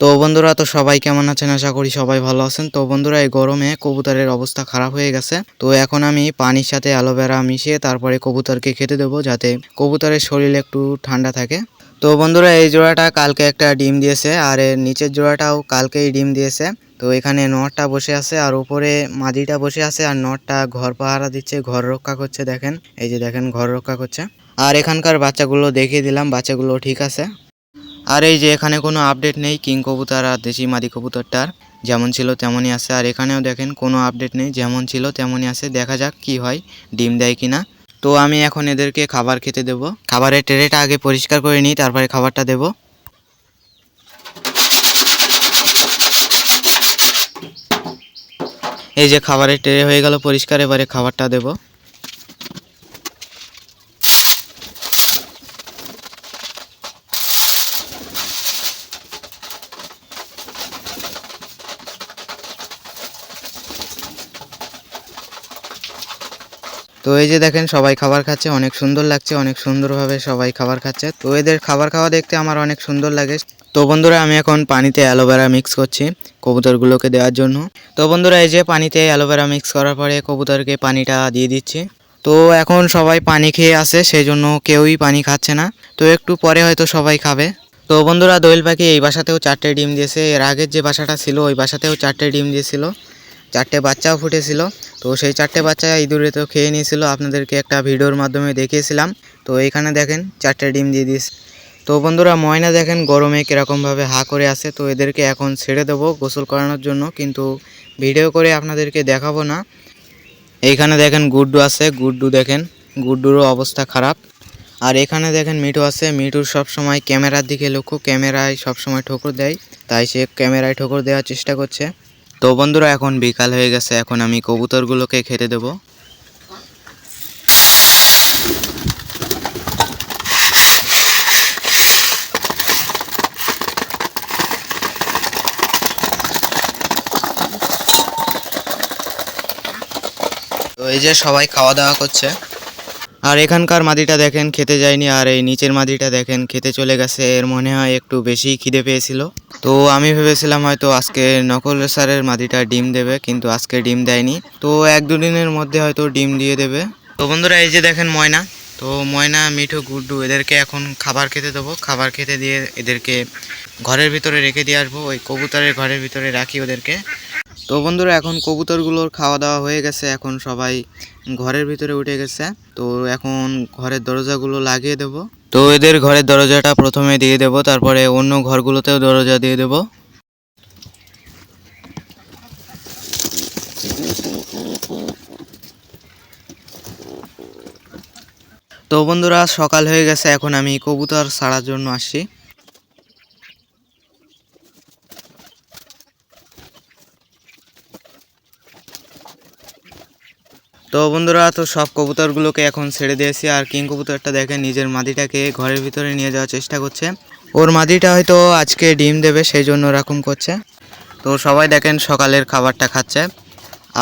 তো বন্ধুরা, তো সবাই কেমন আছেন? আশা করি সবাই ভালো আছেন। তো বন্ধুরা, এই গরমে কবুতরের অবস্থা খারাপ হয়ে গেছে। তো এখন আমি পানির সাথে অ্যালোভেরা মিশিয়ে তারপরে কবুতরকে খেতে দেবো যাতে কবুতরের শরীর একটু ঠান্ডা থাকে। তো বন্ধুরা, এই জোড়াটা কালকে একটা ডিম দিয়েছে আর এর নিচের জোড়াটাও কালকেই ডিম দিয়েছে। তো এখানে নটটা বসে আছে আর উপরে মাদিটা বসে আছে আর নটটা ঘর পাহারা দিচ্ছে, ঘর রক্ষা করছে, দেখেন। এই যে দেখেন, ঘর রক্ষা করছে। আর এখানকার বাচ্চাগুলো দেখিয়ে দিলাম, বাচ্চাগুলো ঠিক আছে। আর এই যে এখানে কোনো আপডেট নেই কিং কবুতর আর দেশি মাদি কবুতরটার যেমন ছিল তেমনই আছে। আর এখানেও দেখেন কোনো আপডেট নেই, যেমন ছিল তেমনই আছে। দেখা যাক কি হয়, ডিম দেয় কিনা তো আমি এখন এদেরকে খাবার খেতে দেব। খাবারের ট্রেটা আগে পরিষ্কার করে নিই, তারপরে খাবারটা দেব। এই যে খাবারের ট্রে হয়ে গেল পরিষ্কার, এবারে খাবারটা দেব। তো এই যে দেখেন, সবাই খাবার খাচ্ছে, অনেক সুন্দর লাগছে, অনেক সুন্দরভাবে সবাই খাবার খাচ্ছে। তো এদের খাবার খাওয়া দেখতে আমার অনেক সুন্দর লাগে। তো বন্ধুরা, আমি এখন পানিতে অ্যালোভেরা মিক্স করছি কবুতরগুলোকে দেওয়ার জন্য। তো বন্ধুরা, এই যে পানিতে অ্যালোভেরা মিক্স করার পরে কবুতরকে পানিটা দিয়ে দিচ্ছি। তো এখন সবাই পানি খেয়ে আসে সেই জন্য কেউই পানি খাচ্ছে না। তো একটু পরে হয়তো সবাই খাবে। তো বন্ধুরা, দোয়েল পাখি এই বাসাতেও চারটে ডিম দিয়েছে। এর আগের যে বাসাটা ছিল, ওই বাসাতেও চারটে ডিম দিয়েছিল। চারটে বাচ্চাও ফুটেছিল। তো সেই চারটে বাচ্চা ইঁদুরে তো খেয়ে নিয়েছিল। আপনাদেরকে একটা ভিডিওর মাধ্যমে দেখিয়েছিলাম। তো এইখানে দেখেন চারটে ডিম দিয়ে দিস। তো বন্ধুরা, ময়না দেখেন গরমে কীরকমভাবে হা করে আসে তো এদেরকে এখন ছেড়ে দেবো গোসল করানোর জন্য। কিন্তু ভিডিও করে আপনাদেরকে দেখাবো না। এইখানে দেখেন গুড্ডু আছে। গুড্ডু দেখেন, গুড্ডুরও অবস্থা খারাপ। আর এখানে দেখেন মিঠু আছে। মিঠুর সব সময় ক্যামেরার দিকে লক্ষ্য। ক্যামেরায় সব সময় ঠোকর দেয়। তাই সে ক্যামেরায় ঠোকর দেওয়ার চেষ্টা করছে। তো বন্ধুরা, এখন বিকাল হয়ে গেছে, এখন আমি কবুতরগুলোকে খেতে দেব। তো এই যে সবাই খাওয়া দাওয়া করছে। আর এখানকার মাদিটা দেখেন, খেতে যায়নি আর এই নিচের মাদিটা দেখেন, খেতে চলে গেছে। এর মনে হয় একটু বেশি খিদে পেয়েছিল। তো আমি ভেবেছিলাম হয়তো আজকে নকল রেসারের মাদিটা ডিম দেবে, কিন্তু আজকে ডিম দেয়নি। তো এক দুদিনের মধ্যে হয়তো ডিম দিয়ে দেবে। তো বন্ধুরা, এই যে দেখেন ময়না। তো ময়না, মিঠু, গুড্ডু, এদেরকে এখন খাবার খেতে দেবো। খাবার খেতে দিয়ে এদেরকে ঘরের ভিতরে রেখে দিয়ে আসব। ওই কবুতরের ঘরের ভিতরে রাখি ওদেরকে। তো বন্ধুরা, এখন কবুতরগুলোর খাওয়া দাওয়া হয়ে গেছে। এখন সবাই ঘরের ভিতরে উঠে গেছে। তো এখন ঘরের দরজাগুলো লাগিয়ে দেব। তো এদের ঘরের দরজাটা প্রথমে দিয়ে দেব, তারপরে অন্য ঘরগুলোতেও দরজা দিয়ে দেব। তো বন্ধুরা, সকাল হয়ে গেছে। এখন আমি কবুতর ছাড়ার জন্য আসছি। তো বন্ধুরা, তো সব কবুতরগুলোকে এখন ছেড়ে দিয়েছি আর কিং কবুতরটা দেখে নিজের মাদিটাকে ঘরের ভিতরে নিয়ে যাওয়ার চেষ্টা করছে। ওর মাদিটা হয়তো আজকে ডিম দেবে, সেই জন্য এরকম করছে। তো সবাই দেখেন সকালের খাবারটা খাচ্ছে।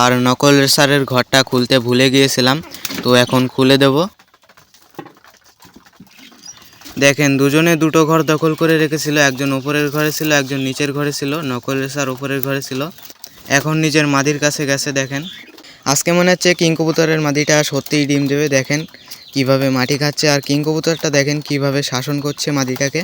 আর নকল রেসারের ঘরটা খুলতে ভুলে গিয়েছিলাম, তো এখন খুলে দেব। দেখেন দুজনে দুটো ঘর দখল করে রেখেছিল, একজন উপরের ঘরে ছিল, একজন নিচের ঘরে ছিল, নকল রেসার উপরের ঘরে ছিল। এখন নিজের মাদির কাছে গেছে, দেখেন। আজকে মনে হচ্ছে কিং কবুতরের মাদিটা সত্যিই ডিম দেবে, দেখেন কীভাবে মাটি খাচ্ছে। আর কিং কবুতরটা দেখেন কীভাবে শাসন করছে মাদিটাকে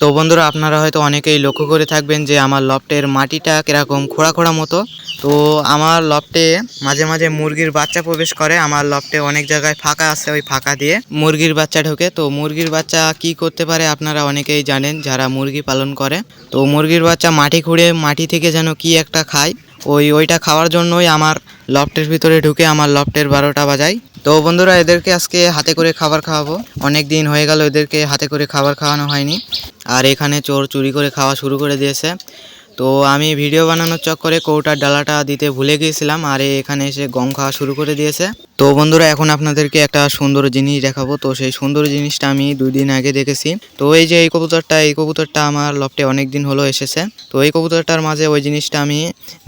তো বন্ধুরা, আপনারা হয়তো অনেকেই লক্ষ্য করে থাকবেন যে আমার লফটের মাটিটা কীরকম খোঁড়া খোঁড়া মতো। তো আমার লফটে মাঝে মাঝে মুরগির বাচ্চা প্রবেশ করে। আমার লফটে অনেক জায়গায় ফাঁকা আছে ওই ফাঁকা দিয়ে। মুরগির বাচ্চা ঢোকে। তো মুরগির বাচ্চা কি করতে পারে আপনারা অনেকেই জানেন, যারা মুরগি পালন করে। তো মুরগির বাচ্চা মাটি খুঁড়ে মাটি থেকে যেন কি একটা খায়, ওই ওইটা খাওয়ার জন্যই আমার লফটের ভিতরে ঢুকে আমার লফটের বারোটা বাজায় তো বন্ধুরা, এদেরকে আজকে হাতে করে খাবার খাওয়াবো। অনেক দিন হয়ে গেল এদেরকে হাতে করে খাবার খাওয়ানো হয়নি। আর এখানে চোর চুরি করে খাওয়া শুরু করে দিয়েছে। তো আমি ভিডিও বানানোর চক্করে কৌটার ডালাটা দিতে ভুলে গিয়েছিলাম, আর এখানে এসে গম খাওয়া শুরু করে দিয়েছে। তো বন্ধুরা, এখন আপনাদেরকে একটা সুন্দর জিনিস দেখাবো। তো সেই সুন্দর জিনিসটা আমি দুই দিন আগে দেখেছি। তো এই যে এই কবুতরটা এই কবুতরটা আমার লফটে অনেক দিন হলো এসেছে। তো এই কবুতরটার মাঝে ওই জিনিসটা আমি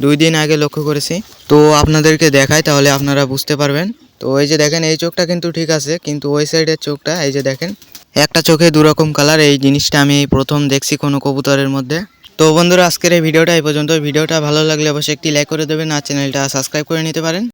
দুই দিন আগে লক্ষ্য করেছি। তো আপনাদেরকে দেখাই, তাহলে আপনারা বুঝতে পারবেন। তো এই যে দেখেন, এই চোখটা কিন্তু ঠিক আছে, কিন্তু ওই সাইডের চোখটা, এই যে দেখেন, একটা চোখে দুরকম কালার এই জিনিসটা আমি প্রথম দেখছি কোনো কবুতরের মধ্যে। তো বন্ধুরা, আজকের এই ভিডিওটা এই পর্যন্ত ভিডিওটা ভালো লাগলে অবশ্যই একটি লাইক করে দেবেন আর চ্যানেলটা সাবস্ক্রাইব করে নিতে পারেন।